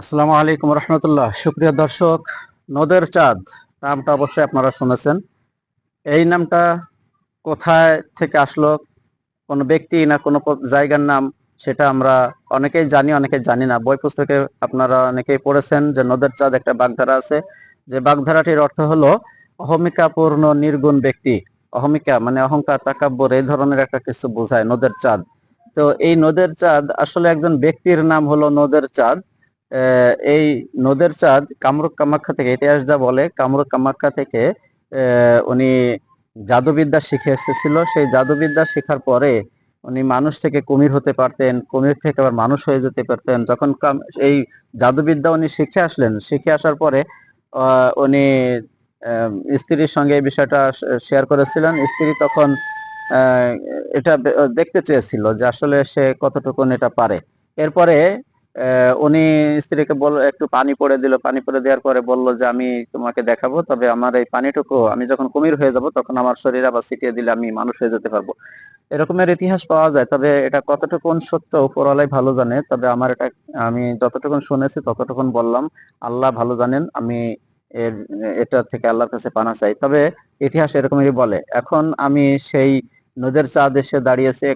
আসসালামু আলাইকুম রহমতুল্লাহ। সুপ্রিয় দর্শক, নদের চাঁদ, নামটা অবশ্যই আপনারা শুনেছেন। এই নামটা কোথায় থেকে আসলো, কোনো ব্যক্তি না কোনো জায়গার নাম, সেটা আমরা অনেকেই জানি অনেকে জানি না। বই পুস্তকে আপনারা অনেকেই পড়েছেন যে নদের চাঁদ একটা বাগধারা আছে। যে বাগধারাটির অর্থ হলো অহমিকাপূর্ণ নির্গুণ ব্যক্তি। অহমিকা মানে অহংকার, তাকাব্বর, এই ধরনের একটা কিছু বোঝায় নদের চাঁদ। তো এই নদের চাঁদ আসলে একজন ব্যক্তির নাম হলো নদের চাঁদ। এই নদের চাঁদ কামরূপ কামাখ্যা থেকে, ইতিহাস যা বলে, কামরূপ কামাখ্যা থেকে উনি জাদুবিদ্যা শিখে এসেছিল। সেই জাদুবিদ্যা শেখার পরে উনি মানুষ থেকে কুমির হতে পারতেন, কুমির থেকে আবার মানুষ হয়ে যেতে পারতেন। যখন এই জাদুবিদ্যা উনি শিখে আসলেন, শিখে আসার পরে উনি স্ত্রীর সঙ্গে এই বিষয়টা শেয়ার করেছিলেন। স্ত্রী তখন এটা দেখতে চেয়েছিল যে আসলে সে কতটুকুন এটা পারে। এরপরে উনি স্ত্রীকে বল, একটু পানি পড়ে দিল। পানি পড়ে দেওয়ার পরে বলল যে, আমি তোমাকে দেখাবো, তবে আমার এই পানিটুকু, আমি যখন কুমির হয়ে যাব, তখন আমার শরীর আবার ছিটিয়ে দিলে আমি মানুষ হয়ে যেতে পারব। এরকমের ইতিহাস পাওয়া যায়, তবে এটা কতটুকুন সত্য, উপরওয়ালাই ভালো জানে, তবে আমার এটা, আমি যতটুকুন শুনেছি, ততটুকুন বললাম, আল্লাহ ভালো জানেন, আমি এর এটা থেকে আল্লাহর কাছে পানা চাই। তবে ইতিহাস এরকমই বলে, এখন আমি সেই নদের চাঁদ এসে দাঁড়িয়েছে।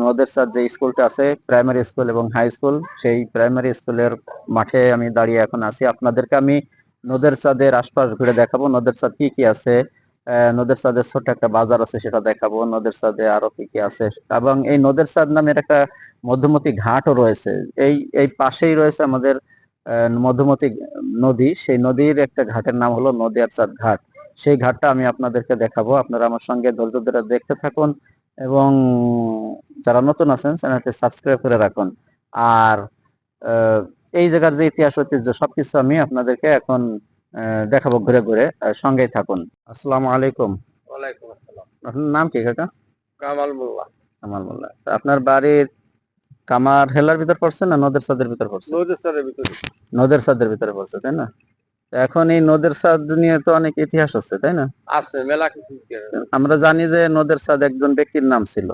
নদের চাঁদ যে স্কুলটা আছে প্রাইমারি স্কুল এবং হাই স্কুল সেই প্রাইমারি স্কুলের মাঠে আমি দাঁড়িয়ে এখন আছি। আপনাদেরকে আমি নদের চাঁদের আশপাশ ঘুরে দেখাবো। নদের চাঁদ কি কি আছে? নদের চাঁদের ছোট একটা বাজার আছে সেটা দেখাবো। নদের চাঁদে আরও কি কি আছে? এবং এই নদের চাঁদ নামের একটা মধ্যমতি ঘাটও রয়েছে। এই এই পাশেই রয়েছে আমাদের আহ, মধুমতি নদী। সেই নদীর একটা ঘাটের নাম হলো নদিয়ার চাঁদ ঘাট। সেই ঘাটটা আমি আপনাদেরকে দেখাবো। আপনারা আমার সঙ্গে ধৈর্য ধরে দেখতে থাকুন এবং যারা নতুন আছেন চ্যানেলটি সাবস্ক্রাইব করে রাখুন। আর এই জায়গার যে ইতিহাস ঐতিহ্য সবকিছু আমি আপনাদেরকে এখন দেখাবো ঘুরে ঘুরে সঙ্গেই থাকুন। আসসালামু আলাইকুম। ওয়ালাইকুম আসসালাম। আপনার নাম কি কাকা? কামাল মোল্লা। কামাল মোল্লা। আপনার বাড়ির কামার হেলার ভিতর পড়ছে না নদের সাদের ভিতর পড়ছে? নদীর স্যারের ভিতরে। নদের সাদের ভিতরে পড়ছে তাই না? এখন এই নদের সাদ নিয়ে তো অনেক ইতিহাস আছে তাই না? আছে মেলা কিছু আমরা জানি যে নদের সাদ একজন ব্যক্তির নাম ছিল।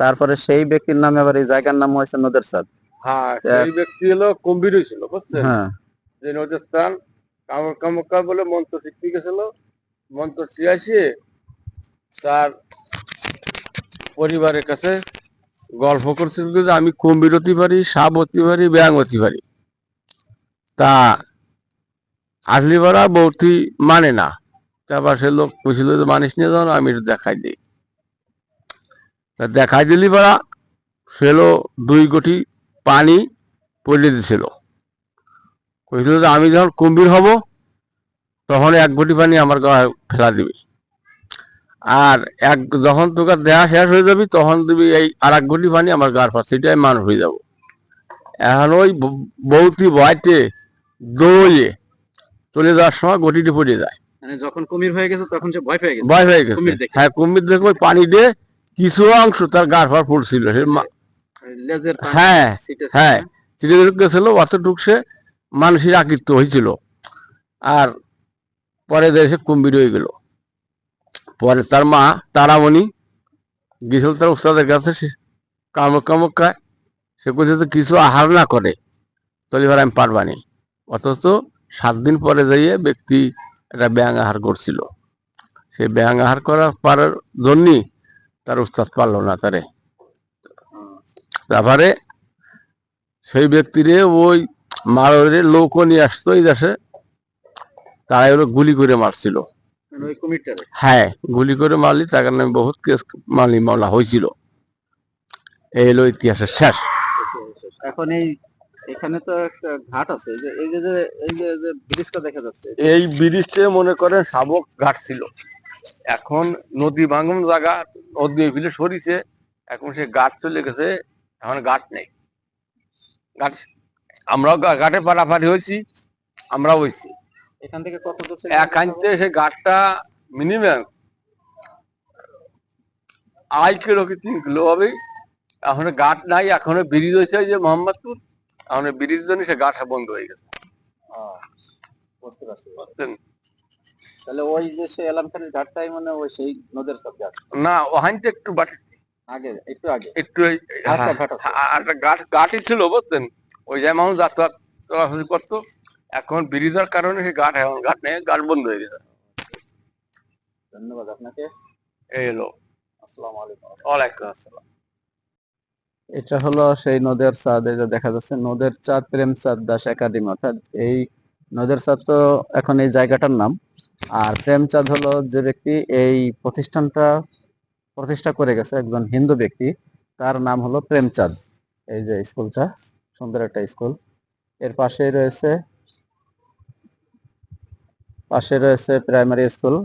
তারপরে সেই ব্যক্তির নামে আবার এই জায়গার নাম হয়েছে নদের সাদ হ্যাঁ সেই ব্যক্তি হলো কম্বির ছিল বুঝছেন? হ্যাঁ। যে নদীর স্থান কামর কামকা বলে মন্ত্র শিখতে গেছিল। মন্ত্র শিয়াসি তার পরিবারের কাছে গল্প করছিল যে আমি কুম্ভীর হতে পারি সাপ হতে পারি ব্যাং হতে পারি। তা আসলি পারা বৌতি মানে না। তারপর সে লোক কইছিল যে মানিস নিয়ে যাও আমি দেখাই দিই। তা দেখাই দিলি পারা সেলো দুই কোটি পানি পড়ে দিছিল। কইছিল যে আমি যখন কুম্ভীর হব, তখন এক ঘটি পানি আমার গায়ে ফেলা দিবি। আর এক, যখন তোকে দেহা শেষ হয়ে যাবি, তখন দিবি এই আর এক ঘটি পানি আমার গার পাশে এটাই মানুষ হয়ে যাব। এখন ওই বৌতি বয়তে দৌড়ে চলে যাওয়ার সময় গটিটি পড়ে যায়। মানে যখন কুমির হয়ে গেছে তখন সে ভয় পেয়ে গেছে। ভয় হয়ে গেছে। হ্যাঁ কুমির দেখে ওই পানি দিয়ে কিছু অংশ তার গার ফার পড়ছিল হ্যাঁ, হ্যাঁ। গেছিল অতটুক সে মানুষের আকৃষ্ট হয়েছিল। আর পরে দেশে কুম্ভীর হয়ে গেল। পরে তার মা তারামণি গেছিল তার উস্তাদের কাছে সে কামক কামক খায়। সে তো কিছু আহার না করে তাহলে এবার আমি পারবানি অথচ সাত দিন পরে যাইয়ে ব্যক্তি একটা ব্যাং আহার করছিল। সে ব্যাং আহার করার পারার জন্যই তার উস্তাদ পারল না তারে। তারপরে সেই ব্যক্তিরে ওই মারোরে লোক নিয়ে আসতো এই দেশে। তারা ওরা গুলি করে মারছিল। মানে হ্যাঁ গুলি করে মারলি তার কারণে বহুত কেস মালি মামলা হয়েছিল। এই হলো ইতিহাসের শেষ। এখন এই এখানে তো একটা ঘাট আছে যে এই যে যে- এই যে ব্রিজটা দেখা যাচ্ছে এই ব্রিজটা মনে করেন শাবক ঘাট ছিল। এখন নদী ভাঙন জায়গা নদী ফিলে সরিছে এখন সে ঘাট চলে গেছে এখন ঘাট নেই। ঘাট আমরাও ঘাটে পারাপারি হয়েছি আমরাও হয়েছি। এখান থেকে কত দূর ছিল? একান্তে সে ঘাটটা মিনিমাম আড়াই কিলো কি তিন কিলো হবে। এখন ঘাট নাই এখন ব্রিজ হয়েছে ওই যে মোহাম্মদপুর। এখন ব্রিজ জন্য সে ঘাটটা বন্ধ হয়ে গেছে। বুঝতে পারছি। তাহলে ওই যে এলামখানির ঘাটটাই মানে ওই সেই নদের সব ঘাট? না ওখানতে একটু বাট আগে একটু আগে? একটু এই- আরেকটা হ্যাঁ। হ্যাঁ, একটা ছিল বুঝছেন? ওই যে মানুষ যাতায়াত চলাচল করতো। এখন ব্রিজের কারণে সেই ঘাট এখন ঘাট নেই ঘাট বন্ধ হয়ে গেছে। ধন্যবাদ আপনাকে। এই হলো। আসসালামু আলাইকুম। ওয়ালাইকুম আসসালাম। এটা হলো সেই নদের চাঁদ যে দেখা যাচ্ছে, নদের চাঁদ, প্রেম চাঁদ, দাস একাডেমি। অর্থাৎ এই নদের চাঁদ তো এখন এই জায়গাটার নাম। আর প্রেম চাঁদ হলো যে ব্যক্তি এই প্রতিষ্ঠানটা প্রতিষ্ঠা করে গেছে একজন হিন্দু ব্যক্তি, তার নাম হলো প্রেমচাঁদ এই যে স্কুলটা, সুন্দর একটা স্কুল। এর পাশেই রয়েছে, পাশে রয়েছে প্রাইমারি স্কুল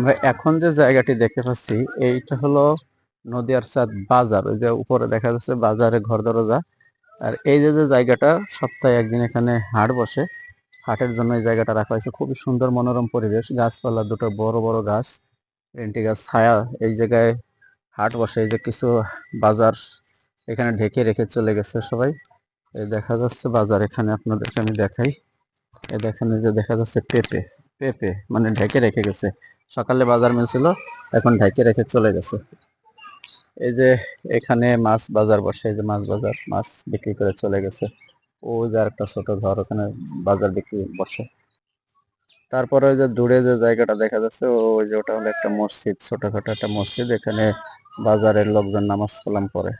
আমরা এখন যে জায়গাটি দেখতে পাচ্ছি, এইটা হলো নদিয়ার চাঁদ বাজার। ওই যে উপরে দেখা যাচ্ছে বাজারে ঘর দরজা। আর এই যে যে জায়গাটা, সপ্তাহে একদিন এখানে হাট বসে। হাটের জন্য এই জায়গাটা রাখা হয়েছে। খুবই সুন্দর মনোরম পরিবেশ। গাছপালা, দুটো বড় বড় গাছ রেন্টি গাছ, ছায়া। এই জায়গায় হাট বসে। এই যে কিছু বাজার এখানে ঢেকে রেখে চলে গেছে সবাই। এই দেখা যাচ্ছে বাজার। এখানে আপনাদেরকে আমি দেখাই। এই দেখেন যে দেখা যাচ্ছে পেঁপে। পেঁপে মানে ঢেকে রেখে গেছে। সকালে বাজার মিলছিল, এখন ঢেকে রেখে চলে গেছে। এই যে এখানে মাছ বাজার বসে, এই যে মাছ বাজার, মাছ বিক্রি করে চলে গেছে। ওই যে একটা ছোট ঘর, ওখানে বাজার বিক্রি বসে। তারপরে ওই যে দূরে যে জায়গাটা দেখা যাচ্ছে ওই যে ওটা হলো একটা মসজিদ, ছোটখাটো একটা মসজিদ। এখানে বাজারের লোকজন নামাজ কালাম করে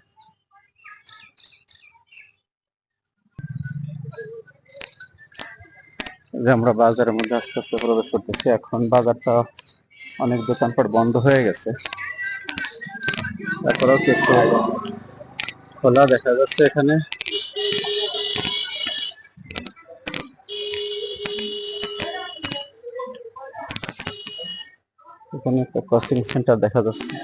যে আমরা বাজারের মধ্যে আস্তে আস্তে প্রবেশ করতেছি, এখন বাজারটা অনেক দোকানপাট বন্ধ হয়ে গেছে। তারপরেও কিছু খোলা দেখা যাচ্ছে এখানে। এখানে একটা কোচিং সেন্টার দেখা যাচ্ছে।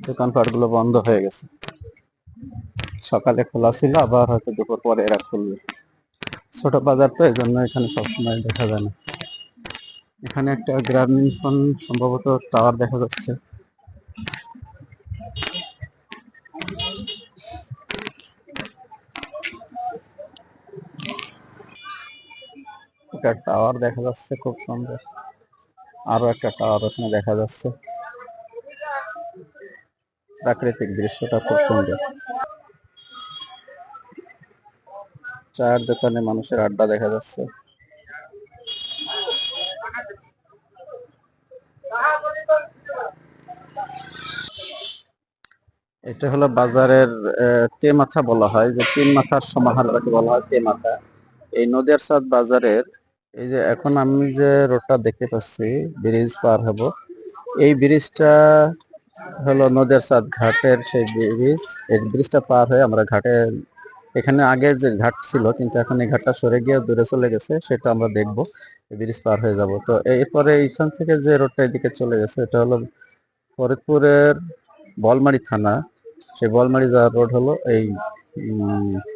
দোকানপাটগুলো বন্ধ হয়ে গেছে। সকালে খোলা ছিল, আবার হয়তো দুপুর পরে এরা খুলবে। ছোট বাজার তো এই জন্য এখানে সবসময় দেখা যায় না। এখানে একটা গ্রামীণ ফোন, সম্ভবত টাওয়ার দেখা যাচ্ছে। একটা টাওয়ার দেখা যাচ্ছে, খুব সুন্দর। আরও একটা টাওয়ার ওখানে দেখা যাচ্ছে। প্রাকৃতিক দৃশ্যটা খুব সুন্দর। চায়ের দোকানে মানুষের আড্ডা দেখা যাচ্ছে। এটা হলো বাজারের তে মাথা বলা হয়, যে তিন মাথার সমাহার যাকে বলা হয় তে মাথা। এই নদিয়ার সাদ বাজারের, এই যে এখন আমি যে রোডটা দেখতে পাচ্ছি, ব্রিজ পার হব, এই ব্রিজটা হলো নদিয়ার সাদ ঘাটের সেই ব্রিজ। এই ব্রিজটা পার হয়ে আমরা ঘাটে এখানে আগে যে ঘাট ছিল, কিন্তু এখন এই ঘাটটা সরে গিয়ে দূরে চলে গেছে, সেটা আমরা দেখব। ব্রিজ পার হয়ে যাব। তো এরপরে এইখান থেকে যে রোডটা এদিকে চলে গেছে, এটা হলো ফরিদপুরের বলমারি থানা। সেই বলমারি যাওয়ার রোড হলো এই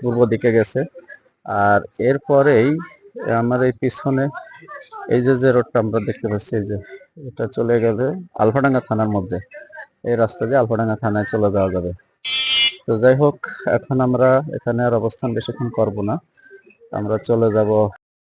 পূর্ব দিকে গেছে। আর এরপরেই আমার এই পিছনে এই যে যে রোডটা আমরা দেখতে পাচ্ছি, এই যে, এটা চলে গেলে আলফাডাঙ্গা থানার মধ্যে। এই রাস্তা দিয়ে আলফাডাঙ্গা থানায় চলে যাওয়া যাবে। তো যাই হোক এখন আমরা এখানে আর অবস্থান বেশিক্ষণ করব না। আমরা চলে যাব